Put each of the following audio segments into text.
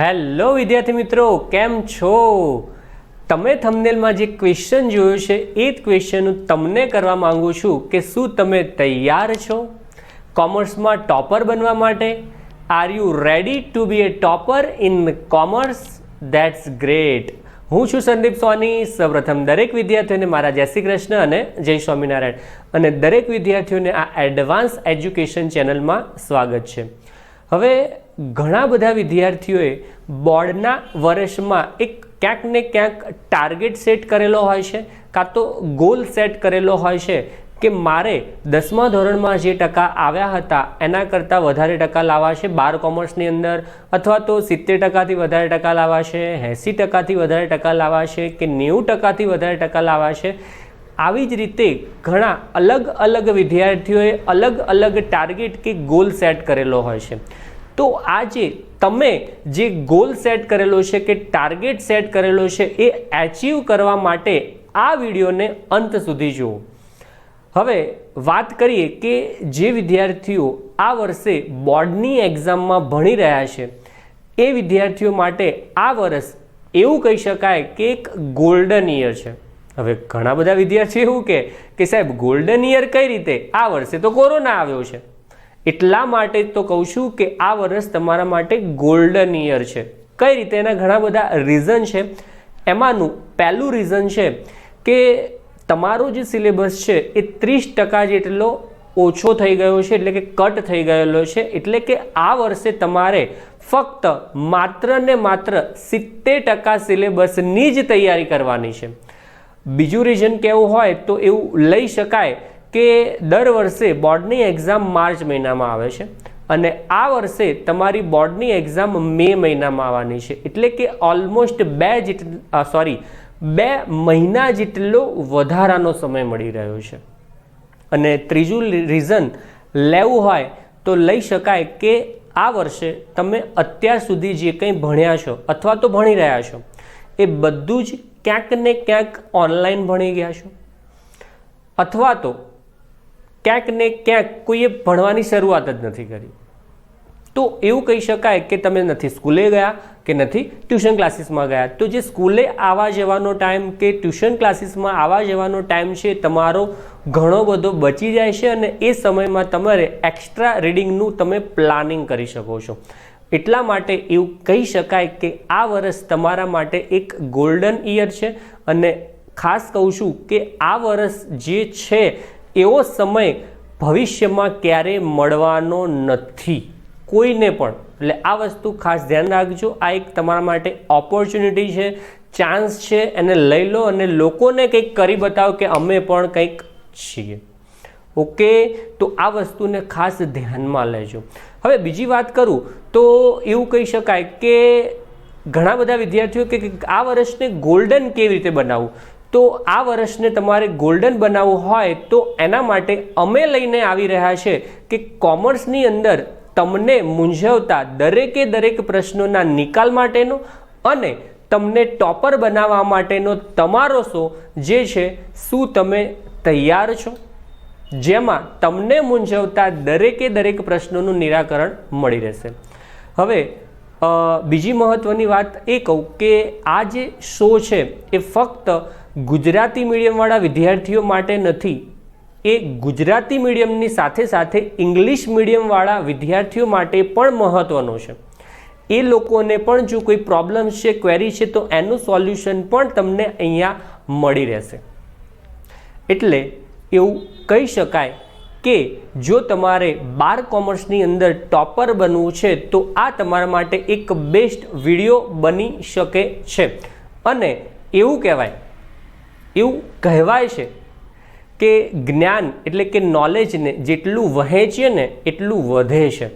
Hello વિદ્યાર્થી મિત્રો, કેમ છો? તમે થમનેલમાં જે ક્વેશ્ચન જોયો છે, એ જ ક્વેશ્ચન હું તમને કરવા માંગુ છું કે શું તમે તૈયાર છો? કોમર્સમાં ટોપર બનવા માટે? Are you ready to be a topper in commerce that's great હું છું સંદીપ સોની, સૌપ્રથમ દરેક વિદ્યાર્થીઓને મારા જય શ્રી કૃષ્ણ અને જય સ્વામિનારાયણ. અને દરેક વિદ્યાર્થીઓને આ એડવાન્સ એજ્યુકેશન ચેનલમાં સ્વાગત છે. હવે ઘણા બધા વિદ્યાર્થીઓએ બોર્ડના વર્ષમાં એક ક્યાંક ને ક્યાંક ટાર્ગેટ સેટ કરેલો હોય છે, કાં તો ગોલ સેટ કરેલો હોય છે કે મારે દસમા ધોરણમાં જે ટકા આવ્યા હતા, એના કરતાં વધારે ટકા લાવવા છે બાર કોમર્સની અંદર, અથવા તો સિત્તેર ટકાથી વધારે ટકા લાવવા છે એંસી ટકાથી વધારે ટકા લાવવા છે કે નેવું ટકાથી વધારે ટકા લાવવા છે આવી જ રીતે ઘણા અલગ અલગ વિદ્યાર્થીઓએ અલગ અલગ ટાર્ગેટ કે ગોલ સેટ કરેલો હોય છે. તો આજે તમે જે ગોલ સેટ કરેલો છે કે ટાર્ગેટ સેટ કરેલો છે એ એચીવ કરવા માટે આ વિડીયોને અંત સુધી જુઓ. હવે વાત કરીએ કે જે વિદ્યાર્થીઓ આ વર્ષે બોર્ડની એક્ઝામમાં ભણી રહ્યા છે, એ વિદ્યાર્થીઓ માટે આ વર્ષ એવું કહી શકાય કે એક ગોલ્ડન યર છે. હવે ઘણા બધા વિદ્યાર્થીઓ એવું કે સાહેબ ગોલ્ડન યર કઈ રીતે? આ વર્ષે તો કોરોના આવ્યો છે. એટલા માટે તો કહું છું કે આ વર્ષ તમારા માટે ગોલ્ડન યર છે. કઈ રીતે? એના ઘણા બધા રીઝન છે. એમાંનું પહેલું રીઝન છે કે તમારો જે સિલેબસ છે એ ત્રીસ ટકા જેટલો ઓછો થઈ ગયો છે, એટલે કે કટ થઈ ગયેલો છે. એટલે કે આ વર્ષે તમારે ફક્ત માત્ર ને માત્ર સિત્તેર ટકા સિલેબસની જ તૈયારી કરવાની છે. બીજું રીઝન કેવું હોય તો એવું લઈ શકાય કે દર વર્ષે બોર્ડની એક્ઝામ માર્ચ મહિનામાં આવે છે અને આ વર્ષે તમારી બોર્ડની એક્ઝામ મે મહિનામાં આવવાની છે. એટલે કે ઓલમોસ્ટ બે જેટ સોરી બે મહિના જેટલો વધારાનો સમય મળી રહ્યો છે. અને ત્રીજું રીઝન લેવું હોય તો લઈ શકાય કે આ વર્ષે તમે અત્યાર સુધી જે કંઈ ભણ્યા છો અથવા તો ભણી રહ્યા છો, એ બધું જ ક્યાંક ને ક્યાંક ઓનલાઈન ભણી ગયા છો. અથવા તો ક્યાંક ને ક્યાંક કોઈએ ભણવાની શરૂઆત જ નથી કરી. તો એવું કહી શકાય કે તમે નથી સ્કૂલે ગયા કે નથી ટ્યુશન ક્લાસીસમાં ગયા. તો જે સ્કૂલે આવવા જવાનો ટાઈમ કે ટ્યુશન ક્લાસીસમાં આવવા જવાનો ટાઈમ છે, તમારો ઘણો બધો બચી જાય છે અને એ સમયમાં તમારે એક્સ્ટ્રા રીડિંગનું તમે પ્લાનિંગ કરી શકો છો. એટલા માટે એવું કહી શકાય કે આ વર્ષ તમારા માટે એક ગોલ્ડન ઇયર છે અને ખાસ કહું છું કે આ વર્ષ જે છે એવો સમય ભવિષ્યમાં ક્યારે મળવાનો નથી. કોઈને પણ. એટલે આ વસ્તુ ખાસ ધ્યાન રાખજો. આ એક તમારા માટે ઓપોર્ચ્યુનિટી છે ચાન્સ છે, એને લઈ લો અને લોકોને કંઈક કરી બતાવો કે અમે પણ કંઈક છીએ. ઓકે? તો આ વસ્તુને ખાસ ધ્યાનમાં લેજો. હવે બીજી વાત કરું, તો એવું કહી શકાય કે ઘણા બધા વિદ્યાર્થીઓ કે આ વર્ષને ગોલ્ડન કેવી રીતે બનાવવું? તો આ વર્ષને તમારે ગોલ્ડન બનાવવું હોય તો એના માટે અમે લઈને આવી રહ્યા છે કે કોમર્સની અંદર તમને મૂંઝવતા દરેકે દરેક પ્રશ્નોના નિકાલ માટેનો અને તમને ટોપર બનાવવા માટેનો તમારો શો જે છે, શું તમે તૈયાર છો? જેમાં તમને મૂંઝવતા દરેકે દરેક પ્રશ્નોનું નિરાકરણ મળી રહેશે. હવે બીજી મહત્ત્વની વાત એ કહું કે આ જે શો છે એ ફક્ત ગુજરાતી મીડિયમવાળા વિદ્યાર્થીઓ માટે નથી, એ ગુજરાતી મીડિયમની સાથે સાથે ઇંગ્લિશ મીડિયમવાળા વિદ્યાર્થીઓ માટે પણ મહત્ત્વનો છે. એ લોકોને પણ જો કોઈ પ્રોબ્લેમ છે ક્વેરી છે, તો એનું સોલ્યુશન પણ તમને અહીંયા મળી રહેશે. એટલે એવું કહી શકાય કે જો તમારે બાર કોમર્સની અંદર ટોપર બનવું છે, તો આ તમારા માટે એક બેસ્ટ વીડિયો બની શકે છે. અને એવું કહેવાય એવું કહેવાય છે કે જ્ઞાન એટલે કે નોલેજને જેટલું વહેંચીએ ને એટલું વધે છે.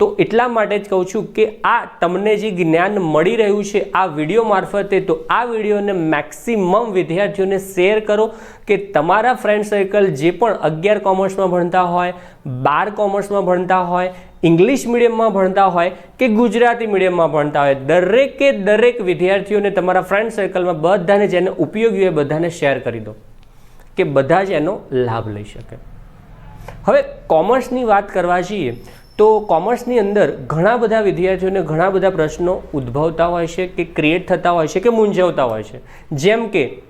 તો એટલા માટે જ કહું છું કે આ તમને જે જ્ઞાન મળી રહ્યું છે આ વીડિયો મારફતે, તો આ વિડીયોને મેક્સિમમ વિદ્યાર્થીઓને શેર કરો કે તમારા ફ્રેન્ડ સર્કલ જે પણ અગિયાર કોમર્સમાં ભણતા હોય, બાર કોમર્સમાં ભણતા હોય ઇંગ્લિશ મીડિયમમાં ભણતા હોય કે ગુજરાતી મીડિયમમાં ભણતા હોય, દરેકે દરેક વિદ્યાર્થીઓને તમારા ફ્રેન્ડ સર્કલમાં બધાને જેને ઉપયોગી હોય બધાને શેર કરી દો કે બધા જ એનો લાભ લઈ શકે. હવે કોમર્સની વાત કરવા જઈએ તો કોમર્સની અંદર ઘણા બધા વિદ્યાર્થીઓને ઘણા બધા પ્રશ્નો ઉદ્ભવતા હોય છે કે ક્રિએટ થતા હોય છે કે મૂંઝવતા હોય છે. જેમ કે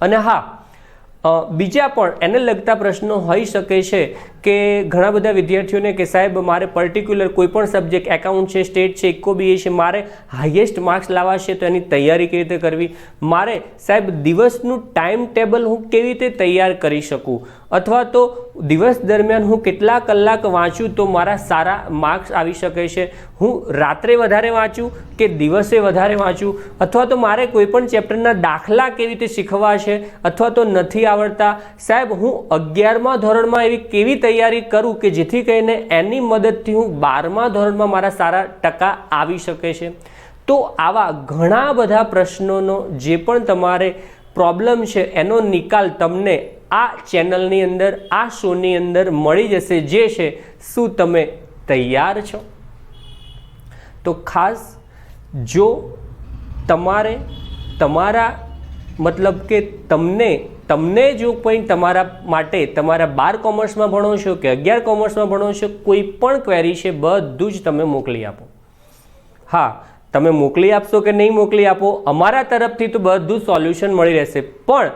અને હા બીજા પણ એને લગતા પ્રશ્નો હોઈ શકે છે કે ઘણા બધા વિદ્યાર્થીઓને કે સાહેબ, મારે પર્ટિક્યુલર કોઈપણ સબ્જેક્ટ એકાઉન્ટ છે સ્ટેટ છે ઇકો બીએ છે, મારે હાઈએસ્ટ માર્ક્સ લાવવા છે, તો એની તૈયારી કેવી રીતે કરવી? મારે સાહેબ, દિવસનું ટાઈમ ટેબલ હું કેવી રીતે તૈયાર કરી શકું? અથવા તો દિવસ દરમિયાન હું કેટલા કલાક વાંચું તો મારા સારા માર્ક્સ આવી શકે છે? હું રાત્રે વધારે વાંચું કે દિવસે વધારે વાંચું? અથવા તો મારે કોઈપણ ચેપ્ટરના દાખલા કેવી રીતે શીખવા છે? અથવા તો નથી આવડતા? સાહેબ, હું અગિયારમા ધોરણમાં એવી કેવી તૈયારી કરું કે જેથી કરીને એની મદદથી હું બારમા ધોરણમાં મારા સારા ટકા આવી શકે છે. તો આવા ઘણા બધા પ્રશ્નોનો જે પણ તમારે પ્રોબ્લેમ છે, એનો નિકાલ તમને આ ચેનલની અંદર, આ શોની અંદર મળી જશે જે છે, શું તમે તૈયાર છો? તો ખાસ જો તમારે તમારા મતલબ કે તમને તમને જો કોઈ તમારા માટે, તમારા બાર કોમર્સમાં ભણો છો કે અગિયાર કોમર્સમાં ભણો છો, કોઈ પણ ક્વેરી છે, બધું જ તમે મોકલી આપો. હા, તમે મોકલી આપશો કે નહીં મોકલી આપો, અમારા તરફથી તો બધું સોલ્યુશન મળી રહેશે. પણ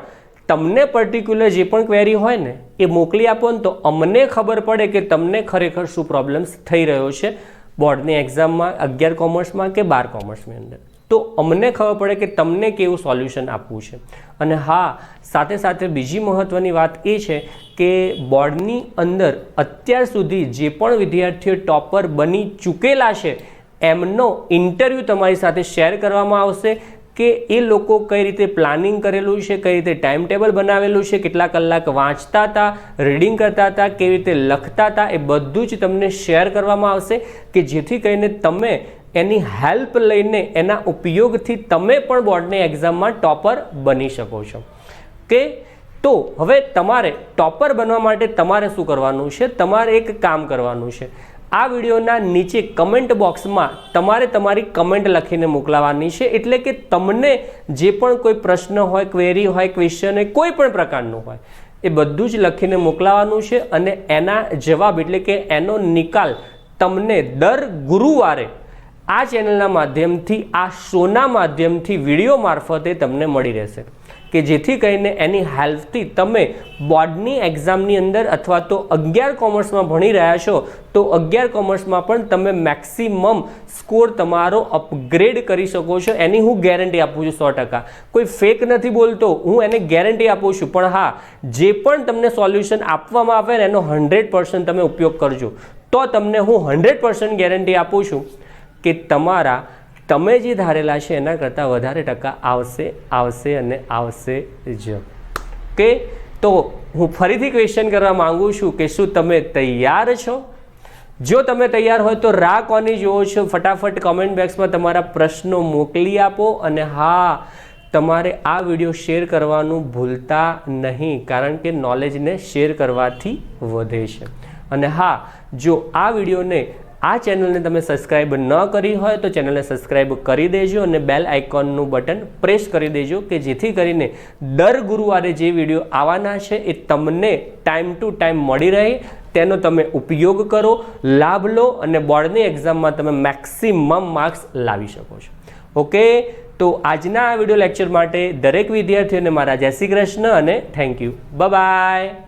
તમને પર્ટિક્યુલર જે પણ ક્વેરી હોય ને, એ મોકલી આપો ને તો અમને ખબર પડે કે તમને ખરેખર શું પ્રોબ્લેમ્સ થઈ રહ્યો છે બોર્ડની એક્ઝામમાં અગિયાર કોમર્સમાં કે બાર કોમર્સની અંદર. તો અમને ખબર પડે કે તમને કેવું સોલ્યુશન આપવું છે. અને હા, સાથે સાથે બીજી મહત્ત્વની વાત એ છે કે બોર્ડની અંદર અત્યાર સુધી જે પણ વિદ્યાર્થીઓ ટોપર બની ચૂકેલા છે, એમનો ઇન્ટરવ્યૂ તમારી સાથે શેર કરવામાં આવશે કે એ લોકો કઈ રીતે પ્લાનિંગ કરેલું છે, કઈ રીતે ટાઈમ ટેબલ બનાવેલું છે, કેટલા કલાક વાંચતા હતા, રીડિંગ કરતા હતા, કેવી રીતે લખતા હતા, એ બધું જ તમને શેર કરવામાં આવશે કે જેથી કરીને તમે એની હેલ્પ લઈને એના ઉપયોગથી તમે પણ બોર્ડની એક્ઝામમાં ટોપર બની શકો છો. કે તો હવે તમારે ટોપર બનવા માટે તમારે શું કરવાનું છે? તમારે એક કામ કરવાનું છે. આ વિડીયોના નીચે કમેન્ટ બોક્સમાં તમારે તમારી કમેન્ટ લખીને મોકલાવવાની છે. એટલે કે તમને જે પણ કોઈ પ્રશ્ન હોય, ક્વેરી હોય, ક્વેશ્ચન હોય, કોઈ પણ પ્રકારનું હોય, એ બધું જ લખીને મોકલાવાનું છે અને એના જવાબ એટલે કે એનો નિકાલ તમને દર ગુરુવારે આ ચેનલના માધ્યમથી, આ શોના માધ્યમથી વીડિયો મારફતે તમને મળી રહેશે. કે જેથી કરીને એની હેલ્પથી તમે બોર્ડની એક્ઝામની અંદર અથવા તો અગિયાર કોમર્સમાં ભણી રહ્યા છો, તો અગિયાર કોમર્સમાં પણ તમે મેક્સિમમ સ્કોર તમારો અપગ્રેડ કરી શકો છો. એની હું ગેરંટી આપું છું સો ટકા. કોઈ ફેક નથી બોલતો, હું એને ગેરંટી આપું છું. પણ હા, જે પણ તમને સોલ્યુશન આપવામાં આવે ને એનો હંડ્રેડ તમે ઉપયોગ કરજો. તો તમને હું હંડ્રેડ ગેરંટી આપું છું. કે તમારા, તમે જે ધારેલા છે એના કરતાં વધારે ટકા આવશે આવશે અને આવશે જ. કે તો હું ફરીથી ક્વેશ્ચન કરવા માંગુ છું કે શું તમે તૈયાર છો? જો તમે તૈયાર હોય તો રા કોની જુઓ છો? ફટાફટ કોમેન્ટ બોક્સમાં તમારા પ્રશ્નો મોકલી આપો અને હા, તમારે આ વીડિયો શેર કરવાનું ભૂલતા નહીં, કારણ કે નોલેજને શેર કરવાથી વધે છે. અને હા, જો આ વિડીયોને આ ચેનલને તમે સબસ્ક્રાઇબ ન કરી હોય તો ચેનલને સબસ્ક્રાઇબ કરી દેજો અને બેલ આઇકોનનું બટન પ્રેસ કરી દેજો કે જેથી કરીને દર ગુરુવારે જે વીડિયો આવવાના છે એ તમને ટાઈમ ટુ ટાઈમ મળી રહે. તેનો તમે ઉપયોગ કરો, લાભ લો અને બોર્ડની એક્ઝામમાં તમે મેક્સિમમ માર્ક્સ લાવી શકો છો. ઓકે? તો આજના આ વીડિયો લેક્ચર માટે દરેક વિદ્યાર્થીઓને મારા જય શ્રી કૃષ્ણ અને થેન્ક યુ. બાય